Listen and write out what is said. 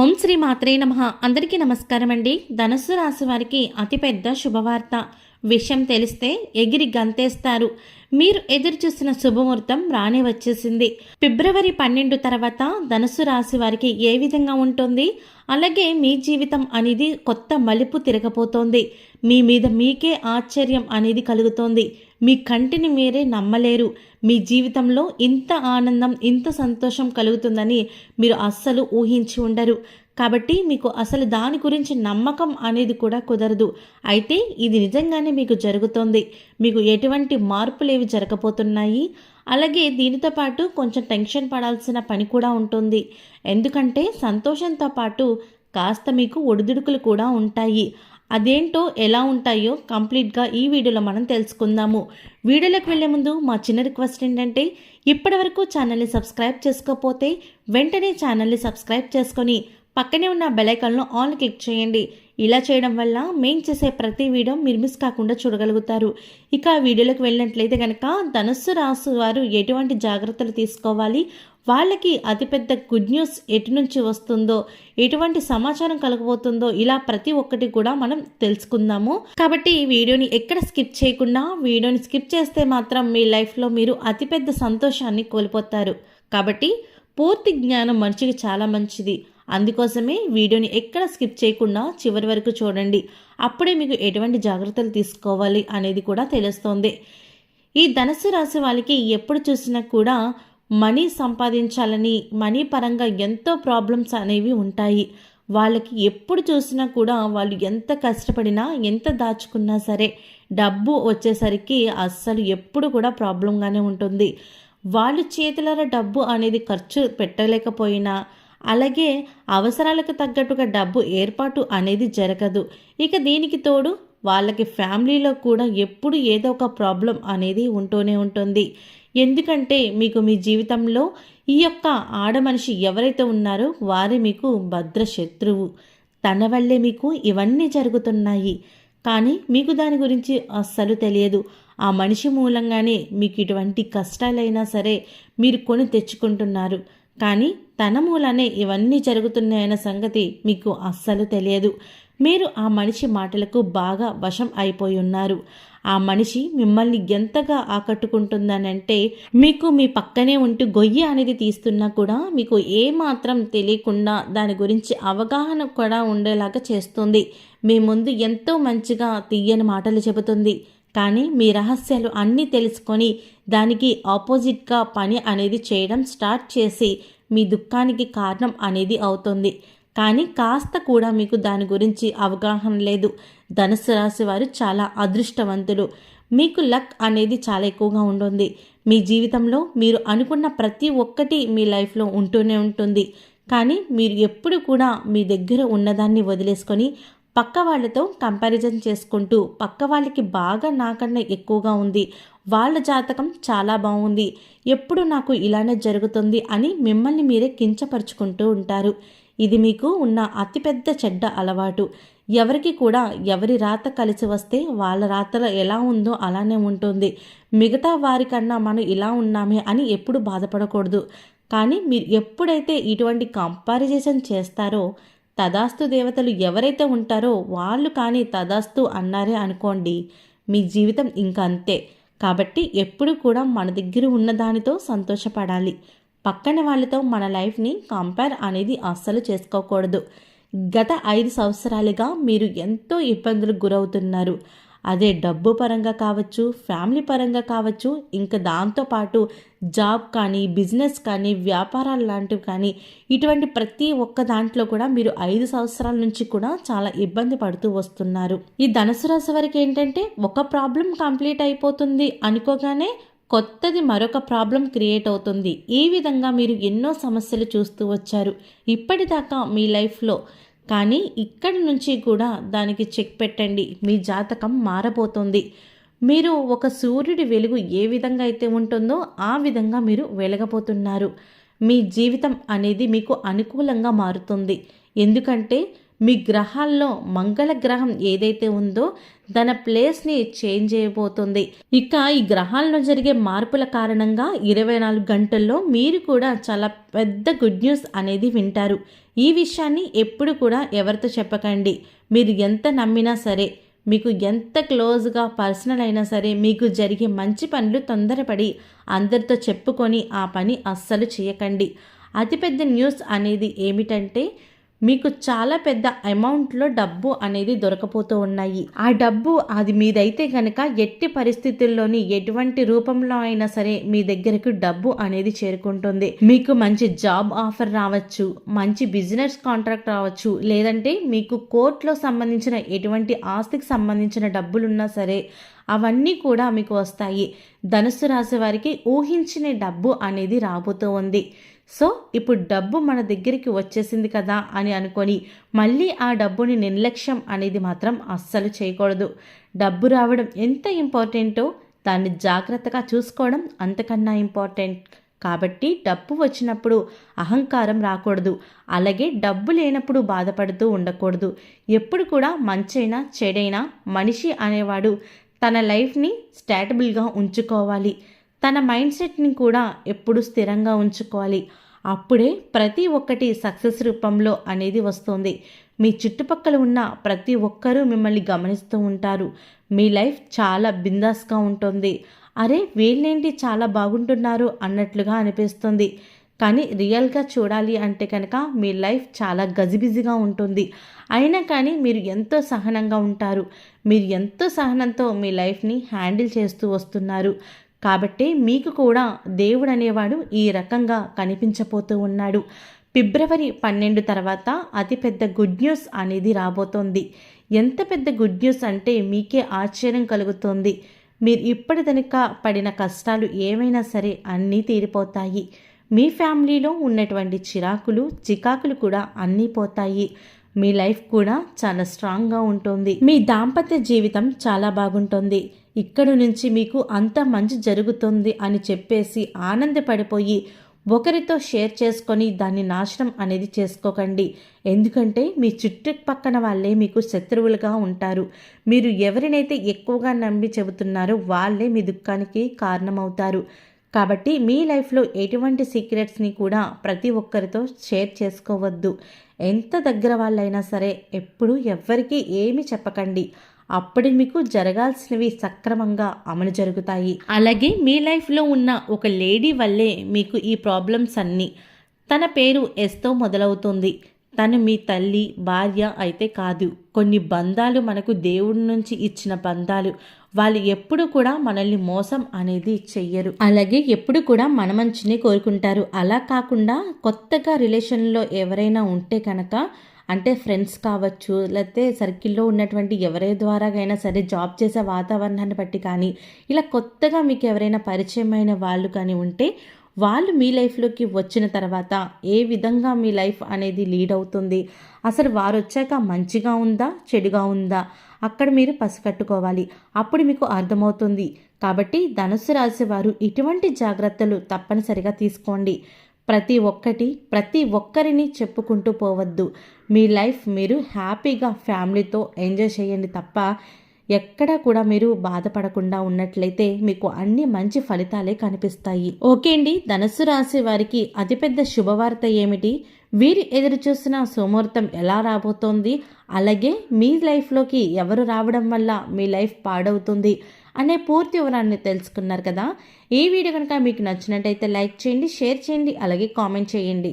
ఓం శ్రీ మాత్రే నమ. అందరికీ నమస్కారం అండి ధనస్సు రాశి వారికి అతిపెద్ద శుభవార్త. విషయం తెలిస్తే ఎగిరి గంతేస్తారు. మీరు ఎదురు చూసిన శుభముహూర్తం రానే వచ్చేసింది. ఫిబ్రవరి పన్నెండు తర్వాత ధనుసు రాశి వారికి ఏ విధంగా ఉంటుంది? అలాగే మీ జీవితం అనేది కొత్త మలుపు తిరగబోతోంది. మీ మీద మీకే ఆశ్చర్యం అనేది కలుగుతోంది. మీ కంటిని మీరే నమ్మలేరు. మీ జీవితంలో ఇంత ఆనందం ఇంత సంతోషం కలుగుతుందని మీరు అస్సలు ఊహించి ఉండరు. కాబట్టి మీకు అసలు దాని గురించి నమ్మకం అనేది కూడా కుదరదు. అయితే ఇది నిజంగానే మీకు జరుగుతోంది. మీకు ఎటువంటి మార్పులేవి జరగబోతున్నాయి? అలాగే దీనితో పాటు కొంచెం టెన్షన్ పడాల్సిన పని కూడా ఉంటుంది. ఎందుకంటే సంతోషంతో పాటు కాస్త మీకు ఒడిదుడుకులు కూడా ఉంటాయి. అదేంటో ఎలా ఉంటాయో కంప్లీట్గా ఈ వీడియోలో మనం తెలుసుకుందాము. వీడియోలోకి వెళ్ళే ముందు మా చిన్న రిక్వెస్ట్ ఏంటంటే ఇప్పటివరకు ఛానల్ని సబ్స్క్రైబ్ చేసుకోకపోతే వెంటనే ఛానల్ని సబ్స్క్రైబ్ చేసుకొని పక్కనే ఉన్న బెలైకాన్లో ఆన్ క్లిక్ చేయండి. ఇలా చేయడం వల్ల మేము చేసే ప్రతి వీడియో మీరు మిస్ కాకుండా చూడగలుగుతారు. ఇక వీడియోలోకి వెళ్ళినట్లయితే కనుక ధనుస్సు రాసు వారు ఎటువంటి జాగ్రత్తలు తీసుకోవాలి? వాళ్ళకి అతిపెద్ద గుడ్ న్యూస్ ఎటు నుంచి వస్తుందో ఎటువంటి సమాచారం కలగబోతుందో ఇలా ప్రతి ఒక్కటి కూడా మనం తెలుసుకుందాము. కాబట్టి ఈ వీడియోని ఎక్కడ స్కిప్ చేయకుండా వీడియోని స్కిప్ చేస్తే మాత్రం మీ లైఫ్లో మీరు అతిపెద్ద సంతోషాన్ని కోల్పోతారు. కాబట్టి పూర్తి జ్ఞానం మనిషికి చాలా మంచిది. అందుకోసమే వీడియోని ఎక్కడ స్కిప్ చేయకుండా చివరి వరకు చూడండి. అప్పుడే మీకు ఎటువంటి జాగ్రత్తలు తీసుకోవాలి అనేది కూడా తెలుస్తోంది. ఈ ధనస్సు రాశి వాళ్ళకి ఎప్పుడు చూసినా కూడా మనీ సంపాదించాలని మనీ పరంగా ఎంతో ప్రాబ్లమ్స్ అనేవి ఉంటాయి. వాళ్ళకి ఎప్పుడు చూసినా కూడా వాళ్ళు ఎంత కష్టపడినా ఎంత దాచుకున్నా సరే డబ్బు వచ్చేసరికి అస్సలు ఎప్పుడు కూడా ప్రాబ్లంగానే ఉంటుంది. వాళ్ళు చేతులలో డబ్బు అనేది ఖర్చు పెట్టలేకపోయినా అలాగే అవసరాలకు తగ్గట్టుగా డబ్బు ఏర్పాటు అనేది జరగదు. ఇక దీనికి తోడు వాళ్ళకి ఫ్యామిలీలో కూడా ఎప్పుడు ఏదో ఒక ప్రాబ్లం అనేది ఉంటూనే ఉంటుంది. ఎందుకంటే మీకు మీ జీవితంలో ఈ యొక్క ఆడమనిషి ఎవరైతే ఉన్నారో వారి మీకు భద్ర శత్రువు తన వల్లే మీకు ఇవన్నీ జరుగుతున్నాయి. కానీ మీకు దాని గురించి అస్సలు తెలియదు. ఆ మనిషి మూలంగానే మీకు ఇటువంటి కష్టాలైనా సరే మీరు కొని తెచ్చుకుంటున్నారు. కానీ తన మూలనే ఇవన్నీ జరుగుతున్నాయన్న సంగతి మీకు అస్సలు తెలియదు. మీరు ఆ మనిషి మాటలకు బాగా వశం అయిపోయి ఉన్నారు. ఆ మనిషి మిమ్మల్ని ఎంతగా ఆకట్టుకుంటుందనంటే మీకు మీ పక్కనే ఉంటూ గొయ్యి అనేది తీస్తున్నా కూడా మీకు ఏమాత్రం తెలియకుండా దాని గురించి అవగాహన కూడా ఉండేలాగా చేస్తుంది. మీ ముందు ఎంతో మంచిగా తీయని మాటలు చెబుతుంది. కానీ మీ రహస్యాలు అన్నీ తెలుసుకొని దానికి ఆపోజిట్గా పని అనేది చేయడం స్టార్ట్ చేసి మీ దుఃఖానికి కారణం అనేది అవుతుంది. కానీ కాస్త కూడా మీకు దాని గురించి అవగాహన లేదు. ధనుసు రాశి వారు చాలా అదృష్టవంతులు. మీకు లక్ అనేది చాలా ఎక్కువగా ఉంటుంది. మీ జీవితంలో మీరు అనుకున్న ప్రతి ఒక్కటి మీ లైఫ్లో ఉంటూనే ఉంటుంది. కానీ మీరు ఎప్పుడు కూడా మీ దగ్గర ఉన్నదాన్ని వదిలేసుకొని పక్క వాళ్ళతో కంపారిజన్ చేసుకుంటూ పక్క వాళ్ళకి బాగా నాకన్నా ఎక్కువగా ఉంది. వాళ్ళ జాతకం చాలా బాగుంది. ఎప్పుడు నాకు ఇలానే జరుగుతుంది అని మిమ్మల్ని మీరే కించపరుచుకుంటూ ఉంటారు. ఇది మీకు ఉన్న అతిపెద్ద చెడ్డ అలవాటు. ఎవరికి కూడా ఎవరి రాత కలిసి వస్తే వాళ్ళ రాతలో ఎలా ఉందో అలానే ఉంటుంది. మిగతా వారికన్నా మనం ఇలా ఉన్నామే అని ఎప్పుడు బాధపడకూడదు. కానీ మీరు ఎప్పుడైతే ఇటువంటి కంపారిజేషన్ చేస్తారో తదాస్తు దేవతలు ఎవరైతే ఉంటారో వాళ్ళు కానీ తదాస్తు అన్నారే అనుకోండి మీ జీవితం ఇంకా అంతే. కాబట్టి ఎప్పుడు కూడా మన దగ్గర ఉన్న దానితో సంతోషపడాలి. పక్కన వాళ్ళతో మన లైఫ్ని కంపేర్ అనేది అస్సలు చేసుకోకూడదు. గత ఐదు సంవత్సరాలుగా మీరు ఎంతో ఇబ్బందులకు గురవుతున్నారు. అదే డబ్బు పరంగా కావచ్చు ఫ్యామిలీ పరంగా కావచ్చు ఇంకా దాంతోపాటు జాబ్ కానీ బిజినెస్ కానీ వ్యాపారాలు లాంటివి కానీ ఇటువంటి ప్రతి ఒక్క దాంట్లో కూడా మీరు ఐదు సంవత్సరాల నుంచి కూడా చాలా ఇబ్బంది పడుతూ వస్తున్నారు. ఈ ధనుసు రాశి వరకు ఏంటంటే ఒక ప్రాబ్లం కంప్లీట్ అయిపోతుంది అనుకోగానే కొత్తది మరొక ప్రాబ్లం క్రియేట్ అవుతుంది. ఈ విధంగా మీరు ఎన్నో సమస్యలు చూస్తూ వచ్చారు. ఇప్పటిదాకా మీ లైఫ్లో. కానీ ఇక్కడి నుంచి కూడా దానికి చెక్ పెట్టండి. మీ జాతకం మారబోతుంది. మీరు ఒక సూర్యుడి వెలుగు ఏ విధంగా అయితే ఉంటుందో ఆ విధంగా మీరు వెలగబోతున్నారు. మీ జీవితం అనేది మీకు అనుకూలంగా మారుతుంది. ఎందుకంటే మీ గ్రహాల్లో మంగళ గ్రహం ఏదైతే ఉందో తన ప్లేస్ని చేంజ్ చేయబోతుంది. ఇక ఈ గ్రహాల్లో జరిగే మార్పుల కారణంగా ఇరవై నాలుగు గంటల్లో మీరు కూడా చాలా పెద్ద గుడ్ న్యూస్ అనేది వింటారు. ఈ విషయాన్ని ఎప్పుడు కూడా ఎవరితో చెప్పకండి. మీరు ఎంత నమ్మినా సరే మీకు ఎంత క్లోజ్గా పర్సనల్ అయినా సరే మీకు జరిగే మంచి పనులు తొందరపడి అందరితో చెప్పుకొని ఆ పని అస్సలు చేయకండి. అతిపెద్ద న్యూస్ అనేది ఏమిటంటే మీకు చాలా పెద్ద అమౌంట్లో డబ్బు అనేది దొరకపోతూ ఉన్నాయి. ఆ డబ్బు అది మీదైతే కనుక ఎట్టి పరిస్థితుల్లోని ఎటువంటి రూపంలో అయినా సరే మీ దగ్గరకు డబ్బు అనేది చేరుకుంటుంది. మీకు మంచి జాబ్ ఆఫర్ రావచ్చు మంచి బిజినెస్ కాంట్రాక్ట్ రావచ్చు లేదంటే మీకు కోర్టులో సంబంధించిన ఎటువంటి ఆస్తికి సంబంధించిన డబ్బులున్నా సరే అవన్నీ కూడా మీకు వస్తాయి. ధనుసు రాశి వారికి ఊహించిన డబ్బు అనేది రాబోతూ ఉంది. సో ఇప్పుడు డబ్బు మన దగ్గరికి వచ్చేసింది కదా అని అనుకొని మళ్ళీ ఆ డబ్బుని నిర్లక్ష్యం అనేది మాత్రం అస్సలు చేయకూడదు. డబ్బు రావడం ఎంత ఇంపార్టెంటో దాన్ని జాగ్రత్తగా చూసుకోవడం అంతకన్నా ఇంపార్టెంట్. కాబట్టి డబ్బు వచ్చినప్పుడు అహంకారం రాకూడదు. అలాగే డబ్బు లేనప్పుడు బాధపడుతూ ఉండకూడదు. ఎప్పుడు కూడా మంచైనా చెడైనా మనిషి అనేవాడు తన లైఫ్ని స్టాటబుల్గా ఉంచుకోవాలి. తన మైండ్ సెట్ని కూడా ఎప్పుడు స్థిరంగా ఉంచుకోవాలి. అప్పుడే ప్రతి ఒక్కటి సక్సెస్ రూపంలో అనేది వస్తుంది. మీ చుట్టుపక్కల ఉన్న ప్రతి ఒక్కరూ మిమ్మల్ని గమనిస్తూ ఉంటారు. మీ లైఫ్ చాలా బిందాస్గా ఉంటుంది. అరే వీళ్ళేంటి చాలా బాగుంటున్నారు అన్నట్లుగా అనిపిస్తుంది. కానీ రియల్గా చూడాలి అంటే కనుక మీ లైఫ్ చాలా గజిబిజిగా ఉంటుంది. అయినా కానీ మీరు ఎంతో సహనంగా ఉంటారు. మీరు ఎంతో సహనంతో మీ లైఫ్ని హ్యాండిల్ చేస్తూ వస్తున్నారు. కాబట్టి మీకు కూడా దేవుడు అనేవాడు ఈ రకంగా కనిపించబోతూ ఉన్నాడు. ఫిబ్రవరి పన్నెండు తర్వాత అతిపెద్ద గుడ్ న్యూస్ అనేది రాబోతోంది. ఎంత పెద్ద గుడ్ న్యూస్ అంటే మీకే ఆశ్చర్యం కలుగుతోంది. మీరు ఇప్పటి ఇప్పటిదనక పడిన కష్టాలు ఏమైనా సరే అన్నీ తీరిపోతాయి. మీ ఫ్యామిలీలో ఉన్నటువంటి చిరాకులు చికాకులు కూడా అన్నీ పోతాయి. మీ లైఫ్ కూడా చాలా స్ట్రాంగ్గా ఉంటుంది. మీ దాంపత్య జీవితం చాలా బాగుంటుంది. ఇక్కడి నుంచి మీకు అంత మంచి జరుగుతుంది అని చెప్పేసి ఆనందపడిపోయి ఒకరితో షేర్ చేసుకొని దాన్ని నాశనం అనేది చేసుకోకండి. ఎందుకంటే మీ చుట్టుపక్కన వాళ్ళే మీకు శత్రువులుగా ఉంటారు. మీరు ఎవరినైతే ఎక్కువగా నమ్మి చెబుతున్నారో వాళ్ళే మీ దుఃఖానికి కారణమవుతారు. కాబట్టి మీ లైఫ్లో ఎటువంటి సీక్రెట్స్ని కూడా ప్రతి ఒక్కరితో షేర్ చేసుకోవద్దు. ఎంత దగ్గర వాళ్ళైనా సరే ఎప్పుడు ఎవ్వరికీ ఏమి చెప్పకండి. అప్పుడు మీకు జరగాల్సినవి సక్రమంగా అమలు జరుగుతాయి. అలాగే మీ లైఫ్లో ఉన్న ఒక లేడీ వల్లే మీకు ఈ ప్రాబ్లమ్స్ అన్నీ. తన పేరు ఎస్తో మొదలవుతుంది. తను మీ తల్లి భార్య అయితే కాదు. కొన్ని బంధాలు మనకు దేవుడి నుంచి ఇచ్చిన బంధాలు. వాళ్ళు ఎప్పుడు కూడా మనల్ని మోసం అనేది చెయ్యరు. అలాగే ఎప్పుడు కూడా మన మంచిని కోరుకుంటారు. అలా కాకుండా కొత్తగా రిలేషన్లో ఎవరైనా ఉంటే కనుక అంటే ఫ్రెండ్స్ కావచ్చు లేకపోతే సర్కిల్లో ఉన్నటువంటి ఎవరి ద్వారాగైనా సరే జాబ్ చేసే వాతావరణాన్ని బట్టి కానీ ఇలా కొత్తగా మీకు ఎవరైనా పరిచయమైన వాళ్ళు కానీ ఉంటే వాళ్ళు మీ లైఫ్లోకి వచ్చిన తర్వాత ఏ విధంగా మీ లైఫ్ అనేది లీడ్ అవుతుంది? అసలు వారు వచ్చాక మంచిగా ఉందా? చెడుగా ఉందా? అక్కడ మీరు పసికట్టుకోవాలి అప్పుడు మీకు అర్థమవుతుంది. కాబట్టి ధనుసు రాశి వారు ఇటువంటి జాగ్రత్తలు తప్పనిసరిగా తీసుకోండి. ప్రతి ఒక్కటి ప్రతి ఒక్కరిని చెప్పుకుంటూ పోవద్దు. మీ లైఫ్ మీరు హ్యాపీగా ఫ్యామిలీతో ఎంజాయ్ చేయండి తప్ప ఎక్కడా కూడా మీరు బాధపడకుండా ఉన్నట్లయితే మీకు అన్ని మంచి ఫలితాలే కనిపిస్తాయి. ఓకే అండి ధనస్సు రాశి వారికి అతిపెద్ద శుభవార్త ఏమిటి? వీరు ఎదురు చూసిన సుముహూర్తం ఎలా రాబోతోంది? అలాగే మీ లైఫ్లోకి ఎవరు రావడం వల్ల మీ లైఫ్ పాడవుతుంది అనే పూర్తి వివరాన్ని తెలుసుకున్నారు కదా. ఈ వీడియో కనుక మీకు నచ్చినట్టయితే లైక్ చేయండి షేర్ చేయండి అలాగే కామెంట్ చేయండి.